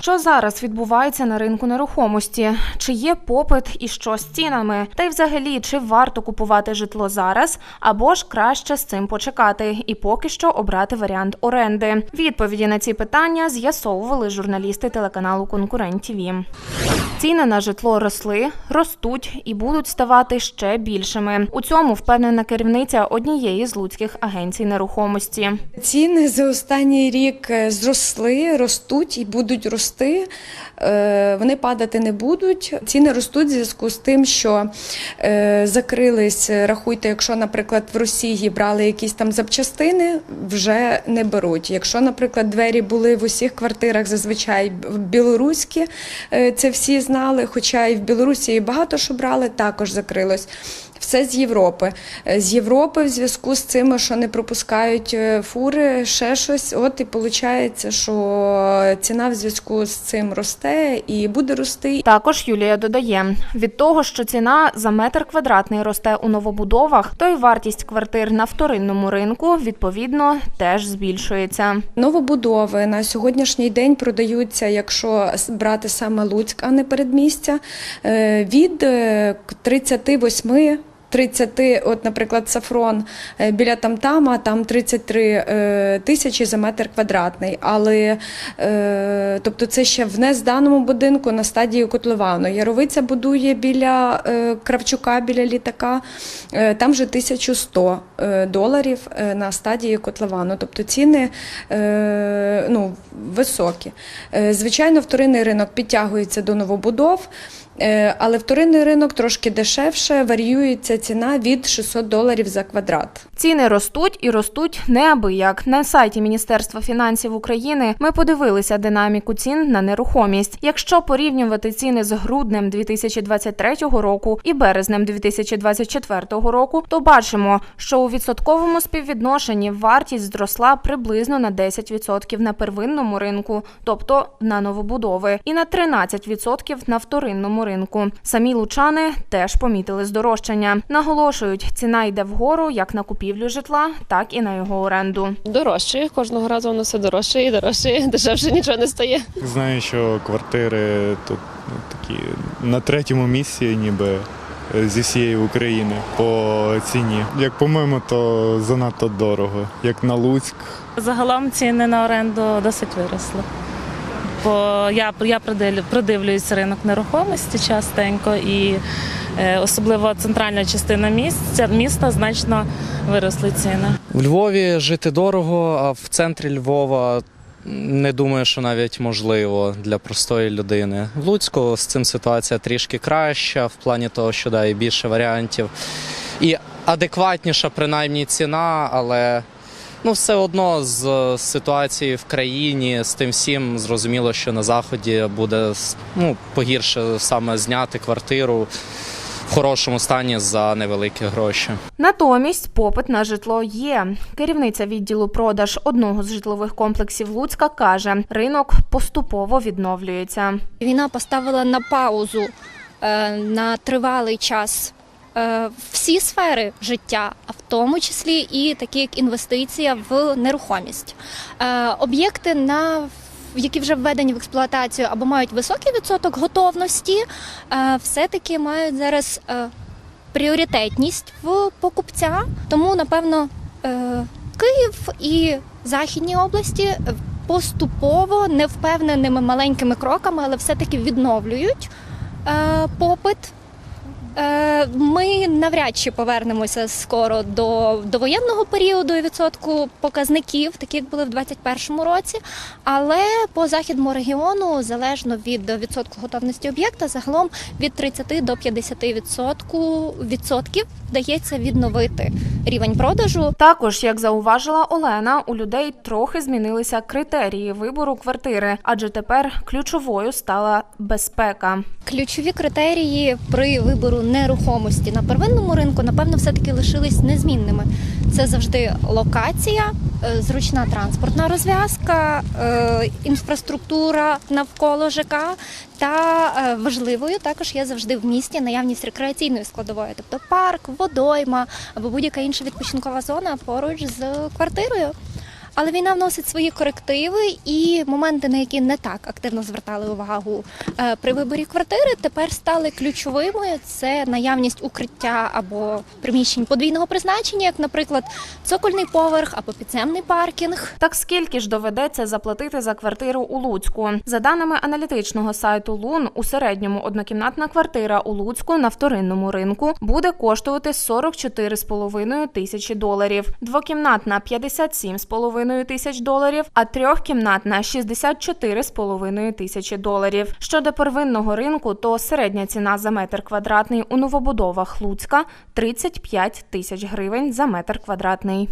Що зараз відбувається на ринку нерухомості? Чи є попит і що з цінами? Та й взагалі, чи варто купувати житло зараз, або ж краще з цим почекати і поки що обрати варіант оренди? Відповіді на ці питання з'ясовували журналісти телеканалу Конкурент ТІВІ. Ціни на житло росли, ростуть і будуть ставати ще більшими. У цьому впевнена керівниця однієї з луцьких агенцій нерухомості. Ціни за останній рік е, зросли, ростуть і будуть рости. Е, Вони падати не будуть. Ціни ростуть в зв'язку з тим, що е, закрились, рахуйте, якщо, наприклад, в Росії брали якісь там запчастини, вже не беруть. Якщо, наприклад, двері були в усіх квартирах, зазвичай білоруські, е, це всі знали, хоча і в Білорусі багато що брали, також закрилось. Все з Європи. Е, З Європи в зв'язку з цим, що не пропускають е, фури, ще щось. От і виходить, що ціна в зв'язку з цим росте і буде рости. Також Юлія додає: від того, що ціна за метр квадратний росте у новобудовах, то й вартість квартир на вторинному ринку відповідно теж збільшується. Новобудови на сьогоднішній день продаються, якщо брати саме Луцьк, а не передмістя, е, від е, 38 30, от, наприклад, Сафрон е, біля Тамтама, там 33 е, тисячі за метр квадратний. Але е, тобто це ще в незданому будинку на стадії котловану. Яровиця будує біля Кравчука, біля літака, там вже 1100 е, доларів на стадії котловану. Тобто ціни ну, високі. Звичайно, вторинний ринок підтягується до новобудов. Але вторинний ринок трошки дешевше, варіюється ціна від 600 доларів за квадрат. Ціни ростуть і ростуть неабияк. На сайті Міністерства фінансів України ми подивилися динаміку цін на нерухомість. Якщо порівнювати ціни з груднем 2023 року і березнем 2024 року, то бачимо, що у відсотковому співвідношенні вартість зросла приблизно на 10% на первинному ринку, тобто на новобудови, і на 13% на вторинному ринку. Самі лучани теж помітили здорожчання. Наголошують, ціна йде вгору як на купівлю житла, так і на його оренду. Дорожче. Кожного разу воно все дорожче і дорожче, дешевше нічого не стає. Знаю, що квартири тут ну, такі на третьому місці, ніби е, зі всієї України по ціні. Як по-моєму, то занадто дорого. Як на Луцьк, Загалом ціни на оренду досить виросли. Бо я, я придивлю- ринок нерухомості частенько і особливо центральна частина місця, міста значно виросли ціни. В Львові жити дорого, а в центрі Львова не думаю, що навіть можливо для простої людини. В Луцьку з цим ситуація трішки краща, в плані того, що да, і більше варіантів. І адекватніша, принаймні, ціна, але ну, все одно з е, ситуацією в країні, з тим всім зрозуміло, що на заході буде ну, погірше саме зняти квартиру в хорошому стані за невеликі гроші. Натомість попит на житло є. Керівниця відділу продаж одного з житлових комплексів Луцька каже, ринок поступово відновлюється. Війна поставила на паузу е, на тривалий час е, всі сфери життя, а в тому числі і такі як інвестиція в нерухомість. Е, Об'єкти на які вже введені в експлуатацію або мають високий відсоток готовності, е, все-таки мають зараз е, пріоритетність в покупця. Тому, напевно, е, Київ і Західні області поступово невпевненими маленькими кроками, але все-таки відновлюють попит. Ми навряд чи повернемося скоро до, до воєнного періоду і відсотку показників, такі як були в 2021 році. Але по західному регіону, залежно від відсотку готовності об'єкта, загалом від 30 до 50 відсотку, відсотків вдається відновити рівень продажу. Також, як зауважила Олена, у людей трохи змінилися критерії вибору квартири, адже тепер ключовою стала безпека. Ключові критерії при вибору нерухомості на первинному ринку, напевно, все-таки лишились незмінними. Це завжди локація, е, зручна транспортна розв'язка, е, інфраструктура навколо ЖК та е, важливою також є завжди в місті наявність рекреаційної складової, тобто парк, водойма або будь-яка інша відпочинкова зона поруч з квартирою. Але війна вносить свої корективи і моменти, на які не так активно звертали увагу е, при виборі квартири, тепер стали ключовими. Це наявність укриття або приміщень подвійного призначення, як, наприклад, цокольний поверх або підземний паркінг. Так скільки ж доведеться заплатити за квартиру у Луцьку? За даними аналітичного сайту Лун, у середньому однокімнатна квартира у Луцьку на вторинному ринку буде коштувати 44,5 тисячі доларів, двокімнатна 57,5 тисяч доларів, а трьохкімнатна 64,5 тисячі доларів. Щодо первинного ринку, то середня ціна за метр квадратний у новобудовах Луцька 35 тисяч гривень за метр квадратний.